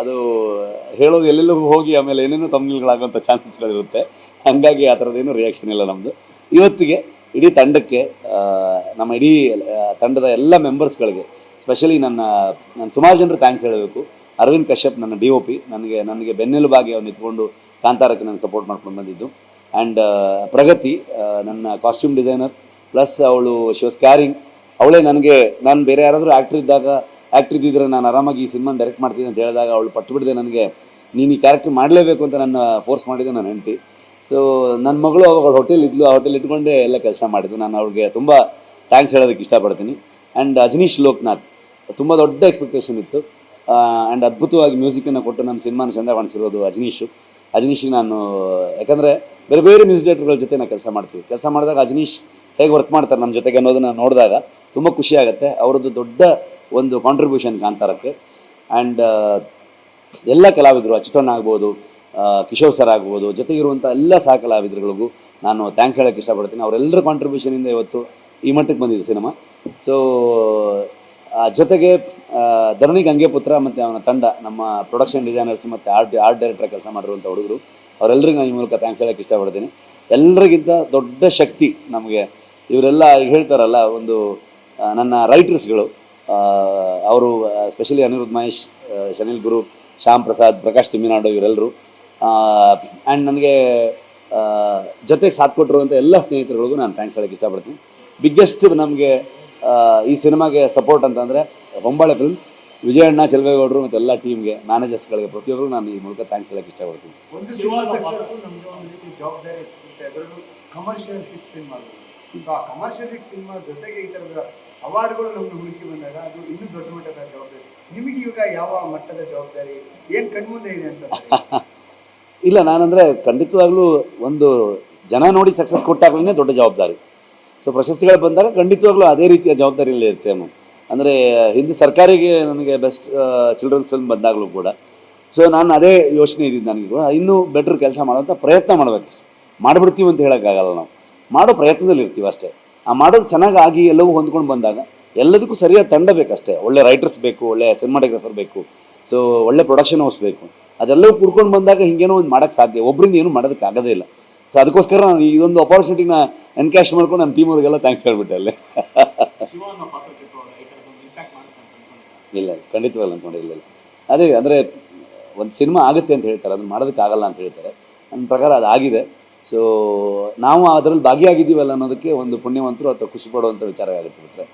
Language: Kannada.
ಅದು ಹೇಳೋದು ಎಲ್ಲೆಲ್ಲೂ ಹೋಗಿ ಆಮೇಲೆ ಏನೇನೋ ತಮ್ಮಿಲ್ಗಳಾಗುವಂಥ ಚಾನ್ಸಸ್ಗಳಿರುತ್ತೆ ಹಾಗಾಗಿ ಆ ಥರದ್ದೇನು ರಿಯಾಕ್ಷನ್ ಇಲ್ಲ ನಮ್ಮದು ಇವತ್ತಿಗೆ ಇಡೀ ತಂಡಕ್ಕೆ ನಮ್ಮ ಇಡೀ ತಂಡದ ಎಲ್ಲ ಮೆಂಬರ್ಸ್ಗಳಿಗೆ ಸ್ಪೆಷಲಿ ನನ್ನ, ನಾನು ಸುಮಾರು ಜನರು ಥ್ಯಾಂಕ್ಸ್ ಹೇಳಬೇಕು. ಅರವಿಂದ್ ಕಶ್ಯಪ್ ನನ್ನ ಡಿ ಒ ಪಿ ನನಗೆ ನನಗೆ ಬೆನ್ನೆಲುಬಾಗಿ ಅವ್ನು ನಿಂತ್ಕೊಂಡು ಕಾಂತಾರಕ್ಕೆ ನಾನು ಸಪೋರ್ಟ್ ಮಾಡ್ಕೊಂಡು ಬಂದಿದ್ದು. ಆ್ಯಂಡ್ ಪ್ರಗತಿ ನನ್ನ ಕಾಸ್ಟ್ಯೂಮ್ ಡಿಸೈನರ್ ಪ್ಲಸ್ ಅವಳು ಶಿವಸ್ ಕ್ಯಾರಿಂಗ್ ಅವಳೇ ನನಗೆ, ನಾನು ಬೇರೆ ಯಾರಾದರೂ ಆ್ಯಕ್ಟ್ರ್ ಇದ್ದಾಗ ಆ್ಯಕ್ಟ್ರ್ ಇದ್ದಿದ್ರೆ ನಾನು ಆರಾಮಾಗಿ ಈ ಸಿನಿಮಾನ ಡೈರೆಕ್ಟ್ ಮಾಡ್ತೀನಿ ಅಂತ ಹೇಳಿದಾಗ ಅವಳು ಪಟ್ಟು ಬಿಡದೆ ನನಗೆ, ನೀನು ಈ ಕ್ಯಾರೆಕ್ಟರ್ ಮಾಡಲೇಬೇಕು ಅಂತ ನನ್ನ ಫೋರ್ಸ್ ಮಾಡಿದೆ ನನ್ನ ಹೆಂಡತಿ. ಸೊ ನನ್ನ ಮಗಳು ಅವಾಗ ಹೋಟೆಲ್ ಇದ್ಲು, ಆ ಹೋಟೆಲ್ ಇಟ್ಕೊಂಡೇ ಎಲ್ಲ ಕೆಲಸ ಮಾಡಿದ್ದು. ನಾನು ಅವ್ಳಿಗೆ ತುಂಬ ಥ್ಯಾಂಕ್ಸ್ ಹೇಳೋದಕ್ಕೆ ಇಷ್ಟಪಡ್ತೀನಿ. ಆ್ಯಂಡ್ ಅಜನೀಶ್ ಲೋಕ್ನಾಥ್, ತುಂಬ ದೊಡ್ಡ ಎಕ್ಸ್ಪೆಕ್ಟೇಷನ್ ಇತ್ತು. ಆ್ಯಂಡ್ ಅದ್ಭುತವಾಗಿ ಮ್ಯೂಸಿಕನ್ನು ಕೊಟ್ಟು ನಮ್ಮ ಸಿನಿಮಾನ ಚಂದ ಕಾಣಿಸಿರೋದು ಅಜನೀಶು. ಅಜನೀಶಿಗೆ ನಾನು, ಯಾಕಂದರೆ ಬೇರೆ ಬೇರೆ ಮ್ಯೂಸಿಕ್ ಡೈರೆಕ್ಟರ್ಗಳ ಜೊತೆ ನಾನು ಕೆಲಸ ಮಾಡ್ತೀವಿ. ಕೆಲಸ ಮಾಡಿದಾಗ ಅಜನೀಶ್ ಹೇಗೆ ವರ್ಕ್ ಮಾಡ್ತಾರೆ ನಮ್ಮ ಜೊತೆಗೆ ಅನ್ನೋದನ್ನು ನೋಡಿದಾಗ ತುಂಬ ಖುಷಿ ಆಗುತ್ತೆ. ಅವರದ್ದು ದೊಡ್ಡ ಒಂದು ಕಾಂಟ್ರಿಬ್ಯೂಷನ್ ಕಾಂತಾರಕ್ಕೆ. ಆ್ಯಂಡ್ ಎಲ್ಲ ಕಲಾವಿದರು ಅಚ್ಯುತಣ್ಣ ಆಗ್ಬೋದು ಕಿಶೋರ್ ಸರ್ ಆಗ್ಬೋದು ಜೊತೆಗಿರುವಂಥ ಎಲ್ಲ ಸಹ ಕಲಾವಿದರುಗಳಿಗೂ ನಾನು ಥ್ಯಾಂಕ್ಸ್ ಹೇಳೋಕ್ಕೆ ಇಷ್ಟಪಡ್ತೀನಿ. ಅವರೆಲ್ಲರ ಕಾಂಟ್ರಿಬ್ಯೂಷನಿಂದ ಇವತ್ತು ಈ ಮಟ್ಟಕ್ಕೆ ಬಂದಿದೆ ಸಿನಿಮಾ. ಸೊ ಜೊತೆಗೆ ಧರಣಿ ಗಂಗೆಪುತ್ರ ಮತ್ತು ಅವನ ತಂಡ, ನಮ್ಮ ಪ್ರೊಡಕ್ಷನ್ ಡಿಸೈನರ್ಸ್ ಮತ್ತು ಆರ್ಟ್ ಆರ್ಟ್ ಡೈರೆಕ್ಟರ್ ಕೆಲಸ ಮಾಡಿರುವಂಥ ಹುಡುಗರು ಅವರೆಲ್ಲರಿಗೂ ನಾನು ಈ ಮೂಲಕ ಥ್ಯಾಂಕ್ಸ್ ಹೇಳೋಕ್ಕೆ ಇಷ್ಟಪಡ್ತೀನಿ. ಎಲ್ಲರಿಗಿಂತ ದೊಡ್ಡ ಶಕ್ತಿ ನಮಗೆ. ಇವರೆಲ್ಲ ಹೇಳ್ತಾರಲ್ಲ, ಒಂದು ನನ್ನ ರೈಟರ್ಸ್ಗಳು ಅವರು ಸ್ಪೆಷಲಿ ಅನಿರುದ್ಧ ಮಹೇಶ್ ಶನಿಲ್ ಗುರು ಶ್ಯಾಮ್ ಪ್ರಸಾದ್ ಪ್ರಕಾಶ್ ತಿಮ್ಮಿನಾಡು ಇವರೆಲ್ಲರೂ ಆ್ಯಂಡ್ ನನಗೆ ಜೊತೆಗೆ ಸಾಥ್ ಕೊಟ್ಟಿರುವಂಥ ಎಲ್ಲ ಸ್ನೇಹಿತರುಗಳಿಗೂ ನಾನು ಥ್ಯಾಂಕ್ಸ್ ಹೇಳೋಕ್ಕೆ ಇಷ್ಟಪಡ್ತೀನಿ. ಬಿಗ್ಗೆಸ್ಟ್ ನಮಗೆ ಈ ಸಿನಿಮಾಗೆ ಸಪೋರ್ಟ್ ಅಂತಂದರೆ ಹೊಂಬಾಳೆ ಫಿಲ್ಮ್ಸ್ ವಿಜಯಣ್ಣ ಚೆಲುವೇಗೌಡರು ಮತ್ತು ಎಲ್ಲ ಟೀಮ್ಗೆ ಮ್ಯಾನೇಜರ್ಸ್ಗಳಿಗೆ ಪ್ರತಿಯೊಬ್ಬರು ನಾನು ಈ ಮೂಲಕ ಥ್ಯಾಂಕ್ಸ್ ಹೇಳೋಕ್ಕೆ ಇಷ್ಟಪಡ್ತೀನಿ. ಅದರಲ್ಲೂ ಕಮರ್ಷಿಯಲ್ ಹಿಟ್ ಸಿನಿಮಾ ಜೊತೆಗೆ ಈ ಥರದ ಅವಾರ್ಡ್ಗಳು ನಮ್ಗೆ ಹುಡುಕಿ ಬಂದಾಗ ಅದು ಇನ್ನೂ ದೊಡ್ಡ ಮಟ್ಟದ ಜವಾಬ್ದಾರಿ. ನಿಮಗೆ ಇವಾಗ ಯಾವ ಮಟ್ಟದ ಜವಾಬ್ದಾರಿ? ಏನ್ ಕಣ್ಮುಂದೆ ಇದೆ ಅಂತ ಇಲ್ಲ, ನಾನಂದರೆ ಖಂಡಿತವಾಗ್ಲೂ ಒಂದು ಜನ ನೋಡಿ ಸಕ್ಸಸ್ ಕೊಟ್ಟಾಗಲೇ ದೊಡ್ಡ ಜವಾಬ್ದಾರಿ. ಸೊ ಪ್ರಶಸ್ತಿಗಳು ಬಂದಾಗ ಖಂಡಿತವಾಗ್ಲೂ ಅದೇ ರೀತಿಯ ಜವಾಬ್ದಾರಿಯಲ್ಲಿ ಇರುತ್ತೆ ನಾನು ಅಂದರೆ, ಹಿಂದೆ ಸರ್ಕಾರಿಗೆ ನನಗೆ ಬೆಸ್ಟ್ ಚಿಲ್ಡ್ರನ್ಸ್ ಫಿಲ್ಮ್ ಬಂದಾಗಲೂ ಕೂಡ. ಸೊ ನಾನು ಅದೇ ಯೋಚನೆ ಇದ್ದೀನಿ ನನಗೆ ಇನ್ನೂ ಬೆಟ್ರ್ ಕೆಲಸ ಮಾಡುವಂಥ ಪ್ರಯತ್ನ ಮಾಡಬೇಕು ಮಾಡಿಬಿಡ್ತೀವಿ ಅಂತ ಹೇಳೋಕ್ಕಾಗಲ್ಲ ನಾವು. ಮಾಡೋ ಪ್ರಯತ್ನದಲ್ಲಿ ಇರ್ತೀವಿ ಅಷ್ಟೇ. ಆ ಮಾಡೋದು ಚೆನ್ನಾಗಿ ಆಗಿ ಎಲ್ಲವೂ ಹೊಂದ್ಕೊಂಡು ಬಂದಾಗ ಎಲ್ಲದಕ್ಕೂ ಸರಿಯಾದ ತಂಡ ಬೇಕಷ್ಟೇ. ಒಳ್ಳೆ ರೈಟರ್ಸ್ ಬೇಕು ಒಳ್ಳೆ ಸಿನಿಮಾಟೋಗ್ರಫರ್ ಬೇಕು ಸೊ ಒಳ್ಳೆ ಪ್ರೊಡಕ್ಷನ್ ಹೌಸ್ ಬೇಕು. ಅದೆಲ್ಲವೂ ಕುಡ್ಕೊಂಡು ಬಂದಾಗ ಹಿಂಗೇನೋ ಒಂದು ಮಾಡೋಕ್ಕೆ ಸಾಧ್ಯ. ಒಬ್ಬರಿಂದ ಏನು ಮಾಡೋದಕ್ಕೆ ಆಗೋದೇ ಇಲ್ಲ. ಸೊ ಅದಕ್ಕೋಸ್ಕರ ನಾನು ಇದೊಂದು ಅಪಾರ್ಚುನಿಟಿನ ಎನ್ಕ್ಯಾಶ್ ಮಾಡ್ಕೊಂಡು ನನ್ನ ಟೀಮ್ ಅವ್ರಿಗೆಲ್ಲ ಥ್ಯಾಂಕ್ಸ್ ಹೇಳ್ಬಿಟ್ಟೆ ಅಲ್ಲೇ. ಇಲ್ಲ ಖಂಡಿತವಾಗಿ ಅಂದ್ಕೊಂಡಿರಲಿಲ್ಲ ಅದೇ ಅಂದರೆ ಒಂದು ಸಿನಿಮಾ ಆಗುತ್ತೆ ಅಂತ ಹೇಳ್ತಾರೆ. ಅದನ್ನ ಮಾಡೋದಕ್ಕೆ ಆಗಲ್ಲ ಅಂತ ಹೇಳ್ತಾರೆ. ನನ್ನ ಪ್ರಕಾರ ಅದು ಆಗಿದೆ ಸೊ ನಾವು ಅದರಲ್ಲಿ ಭಾಗಿಯಾಗಿದ್ದೀವಲ್ಲ ಅನ್ನೋದಕ್ಕೆ ಒಂದು ಪುಣ್ಯವಂತರು ಅಥವಾ ಖುಷಿ ಪಡುವಂಥ ವಿಚಾರ ಆಗುತ್ತೆ ಬಿಟ್ಟರೆ